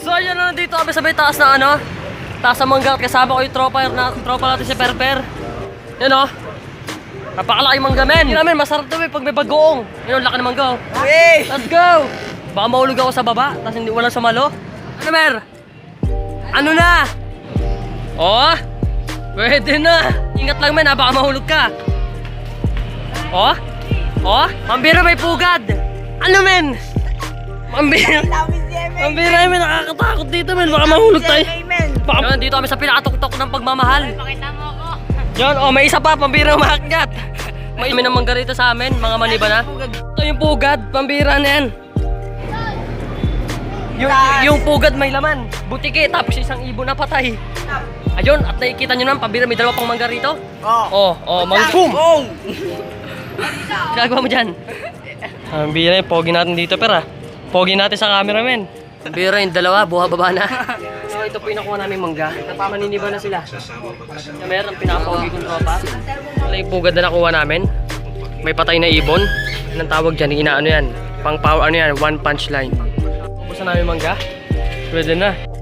So ayun na dito kami sa may taas na ano Taas ng mangga Kasama ko yung tropa, na, tropa natin si Perper Yun o Napakalaki mangga men Hindi namin masarap to eh pag may bagoong Yun laki ng mangga oh. Hey! Let's go! Baka mahulog ako sa baba Tapos hindi walang sumalo Ano mer? Ano na? Oh Pwede na Ingat lang men ha baka mahulog ka Oh Oh Pambira may pugad Ano men? Pambira Lawis Yemen! ang bira men, nakakatakot dito men, baka mahulog tayo. Baka... Yan, dito kami sa pinakatuktok ng pagmamahal. Pakita mo ako. Yan, oh, may isa pa, pambira umakyat. May may namang ganito sa amin, mga maniba na. Ito yung pugad, pambira na yan. Yung, yung pugad may laman, butike, tapos isang ibon na patay. Ayun, at nakikita nyo naman, pambira, may dalawa pang mangga rito. Oh! Oh, oh, mangkum! Boom! Ginagawa mo dyan. Ang bira yung pogi natin dito, pera. Pogi natin sa camera, men. Ang bira yung dalawa, buha baba na. so, ito po yung nakuha namin mangga. Napamaniniba na sila. Na meron, pinapogi kong tropa. Wala yung pugad na nakuha namin. May patay na ibon. Anong tawag dyan? Inaano yan? Pang power, ano yan? One punch line. Ubus na namin mangga. Pwede na.